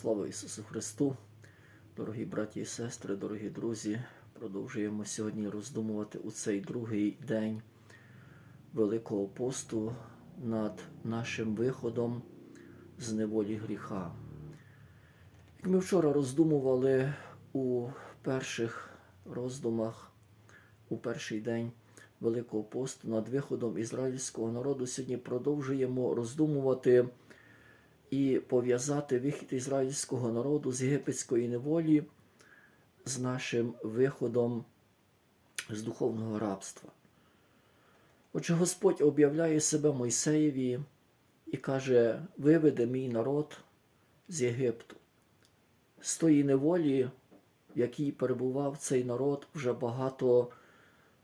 Слава Ісусу Христу! Дорогі браті і сестри, дорогі друзі, продовжуємо сьогодні роздумувати у цей другий день Великого посту над нашим виходом з неволі гріха. Як ми вчора роздумували у перших роздумах, у перший день Великого посту над виходом ізраїльського народу, сьогодні продовжуємо роздумувати і пов'язати вихід ізраїльського народу з єгипетської неволі з нашим виходом з духовного рабства. Отже, Господь об'являє себе Мойсеєві і каже: виведе мій народ з Єгипту, з тої неволі, в якій перебував цей народ вже багато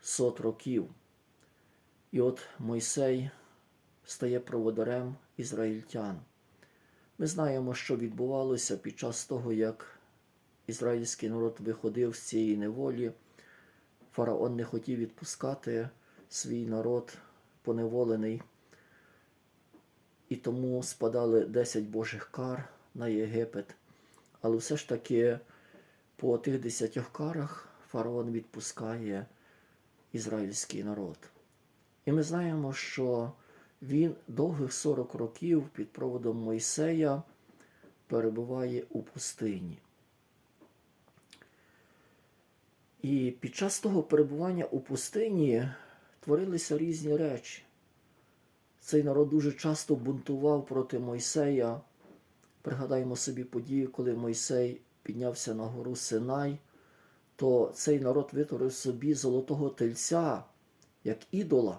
сот років. І от Мойсей стає проводарем ізраїльтян. Ми знаємо, що відбувалося під час того, як ізраїльський народ виходив з цієї неволі. Фараон не хотів відпускати свій народ поневолений, і тому спадали 10 Божих кар на Єгипет. Але все ж таки по тих десятьох карах фараон відпускає ізраїльський народ. І ми знаємо, що він довгих 40 років під проводом Мойсея перебуває у пустині. І під час того перебування у пустині творилися різні речі. Цей народ дуже часто бунтував проти Мойсея. Пригадаємо собі подію, коли Мойсей піднявся на гору Синай, то цей народ витворив собі золотого тельця, як ідола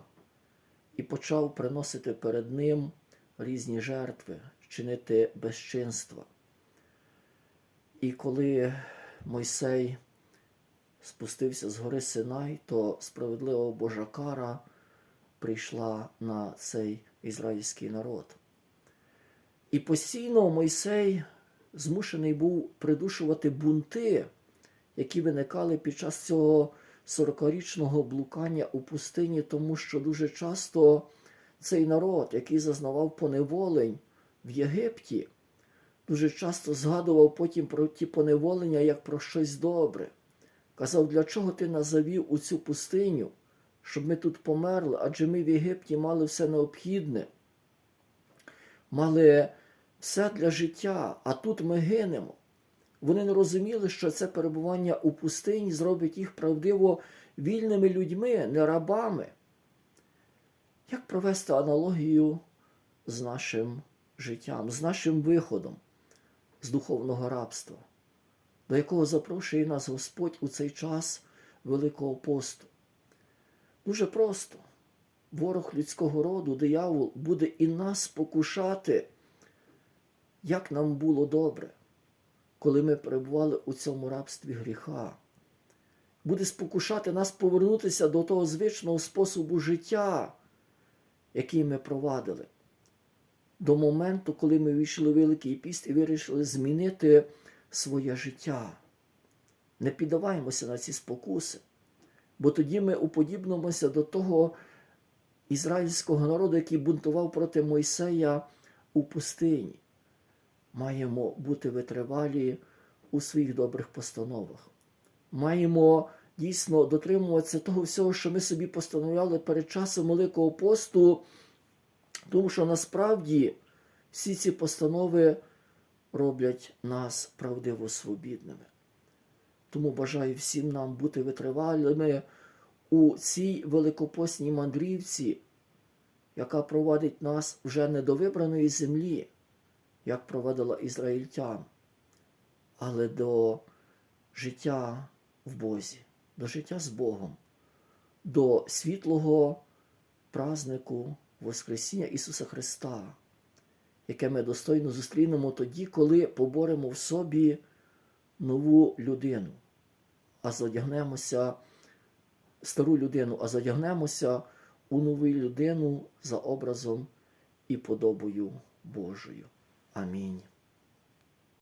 і почав приносити перед ним різні жертви, чинити безчинства. І коли Мойсей спустився з гори Синай, то справедлива Божа кара прийшла на цей ізраїльський народ. І постійно Мойсей змушений був придушувати бунти, які виникали під час цього 40-річного блукання у пустині, тому що дуже часто цей народ, який зазнавав поневолень в Єгипті, дуже часто згадував потім про ті поневолення як про щось добре. Казав, для чого ти нас завів у цю пустиню, щоб ми тут померли, адже ми в Єгипті мали все необхідне, мали все для життя, а тут ми гинемо. Вони не розуміли, що це перебування у пустині зробить їх правдиво вільними людьми, не рабами. Як провести аналогію з нашим життям, з нашим виходом з духовного рабства, до якого запрошує нас Господь у цей час Великого посту? Дуже просто. Ворог людського роду, диявол, буде і нас покушати, як нам було добре коли ми перебували у цьому рабстві гріха. Буде спокушати нас повернутися до того звичного способу життя, який ми провадили. До моменту, коли ми війшли в Великий піст і вирішили змінити своє життя. Не піддаваємося на ці спокуси, бо тоді ми уподібнимося до того ізраїльського народу, який бунтував проти Мойсея у пустині маємо бути витривалі у своїх добрих постановах. Маємо дійсно дотримуватися того всього, що ми собі постановляли перед часом Великого посту, тому що насправді всі ці постанови роблять нас правдиво свобідними. Тому бажаю всім нам бути витривалими у цій великопосній мандрівці, яка провадить нас вже не до вибраної землі як проводила ізраїльтян, але до життя в Бозі, до життя з Богом, до світлого празнику Воскресіння Ісуса Христа, яке ми достойно зустрінемо тоді, коли поборемо в собі нову людину, а задягнемося стару людину, а задягнемося у нову людину за образом і подобою Божою. Амінь.